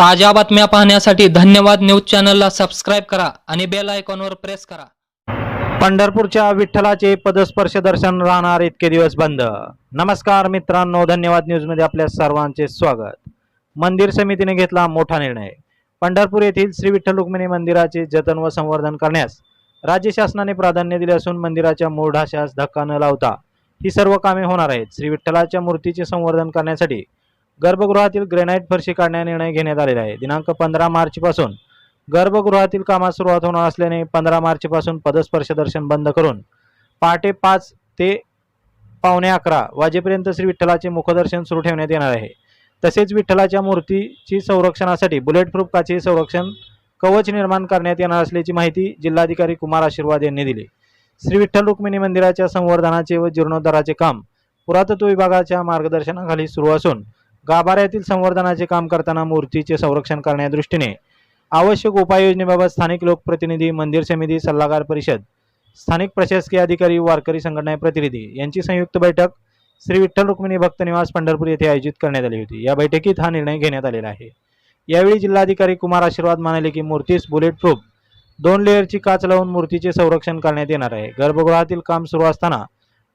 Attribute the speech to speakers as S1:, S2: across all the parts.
S1: ताज्या बातम्या पाहण्यासाठी धन्यवाद न्यूज चॅनलला सबस्क्राईब करा आणि बेल आयकॉनवर प्रेस करा.
S2: पंढरपूरच्या विठ्ठलाचे पदस्पर्श दर्शन राहणार इतके दिवस बंद. नमस्कार मित्रांनो धन्यवाद न्यूजमध्ये आपल्या सर्वांचे स्वागत. मंदिर समितीने घेतला मोठा निर्णय. पंढरपूर येथील श्री विठ्ठल रुक्मिणी मंदिराचे जतन व संवर्धन करण्यास राज्य शासनाने प्राधान्य दिले असून मंदिराच्या मूळ धक्का न लावता ही सर्व कामे होणार आहेत. श्री विठ्ठलाच्या मूर्तीचे संवर्धन करण्यासाठी गर्भगृहातील ग्रेनाईट फरशी काढण्या निर्णय घेण्यात आलेला आहे. दिनांक पंधरा मार्चपासून गर्भगृहातील कामास सुरुवात होणार असल्याने पंधरा मार्चपासून पदस्पर्श दर्शन बंद करून पहाटे पाच ते पावणे अकरा वाजेपर्यंत श्री विठ्ठलाचे मुखदर्शन सुरू ठेवण्यात येणार आहे. तसेच विठ्ठलाच्या मूर्तीची संरक्षणासाठी बुलेट प्रूफ काचे संरक्षण कवच निर्माण करण्यात येणार असल्याची माहिती जिल्हाधिकारी कुमार आशीर्वाद यांनी दिली. श्री विठ्ठल रुक्मिणी मंदिराच्या संवर्धनाचे व जीर्णोद्धाराचे काम पुरातत्व विभागाच्या मार्गदर्शनाखाली सुरू असून गाभाऱ्यातील संवर्धनाचे काम करताना मूर्तीचे संरक्षण करण्यादृष्टीने आवश्यक उपाययोजनेबाबत स्थानिक लोकप्रतिनिधी मंदिर समिती सल्लागार परिषद स्थानिक प्रशासकीय अधिकारी वारकरी संघटना प्रतिनिधी यांची संयुक्त बैठक श्री विठ्ठल रुक्मिणी भक्त निवास पंढरपूर येथे आयोजित करण्यात आली होती. या बैठकीत हा निर्णय घेण्यात आलेला आहे. यावेळी जिल्हाधिकारी कुमार आशीर्वाद म्हणाले की मूर्तीस बुलेट प्रूफ दोन लेअरची काच लावून मूर्तीचे संरक्षण करण्यात येणार आहे. गर्भगृहातील काम सुरू असताना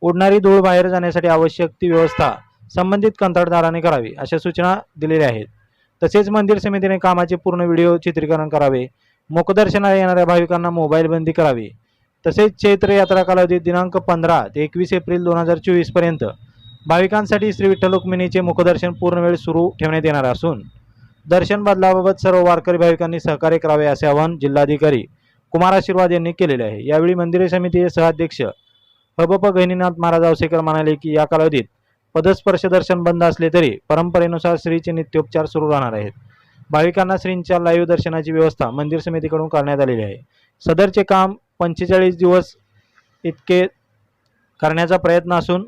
S2: उडणारी धूळ बाहेर जाण्यासाठी आवश्यक ती व्यवस्था संबंधित कंत्राटदाराने करावी अशा सूचना दिलेल्या आहेत. तसेच मंदिर समितीने कामाचे पूर्ण व्हिडिओ चित्रीकरण करावे मुखदर्शनाला येणाऱ्या भाविकांना मोबाईल बंदी करावी. तसेच चैत्र यात्रा कालावधीत दिनांक पंधरा ते एकवीस एप्रिल दोन हजार चोवीसपर्यंत भाविकांसाठी श्री विठ्ठल रुक्मिणीचे मुखदर्शन पूर्ण वेळ सुरू ठेवण्यात येणार असून दर्शन बदलाबाबत सर्व वारकरी भाविकांनी सहकार्य करावे असे आवाहन जिल्हाधिकारी कुमार आशीर्वाद यांनी केलेले आहे. यावेळी मंदिर समितीचे सहाध्यक्ष हबप गहिनीनाथ महाराज आवसेकर म्हणाले की या कालावधीत पदस्पर्श दर्शन बंद असले तरी परंपरेनुसार श्रीचे नित्योपचार सुरू राहणार आहेत. भाविकांना श्रींच्या लाईव्ह दर्शनाची व्यवस्था मंदिर समितीकडून करण्यात आलेली आहे. सदरचे काम पंचेचाळीस दिवस इतके करण्याचा प्रयत्न असून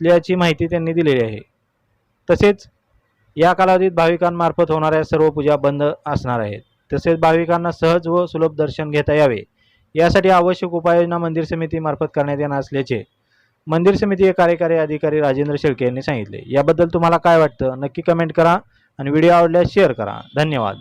S2: याची माहिती त्यांनी दिलेली आहे. तसेच या कालावधीत भाविकांमार्फत होणाऱ्या सर्व पूजा बंद असणार आहेत. तसेच भाविकांना सहज व सुलभ दर्शन घेता यावे. यासाठी आवश्यक उपाययोजना मंदिर समितीमार्फत करण्यात येणार असल्याचे मंदिर समिती कार्यकारी अधिकारी राजेंद्र शेळके यांनी सांगितले. याबद्दल तुम्हाला काय वाटतं? नक्की कमेंट करा आणि व्हिडिओ आवडल्यास शेअर करा. धन्यवाद.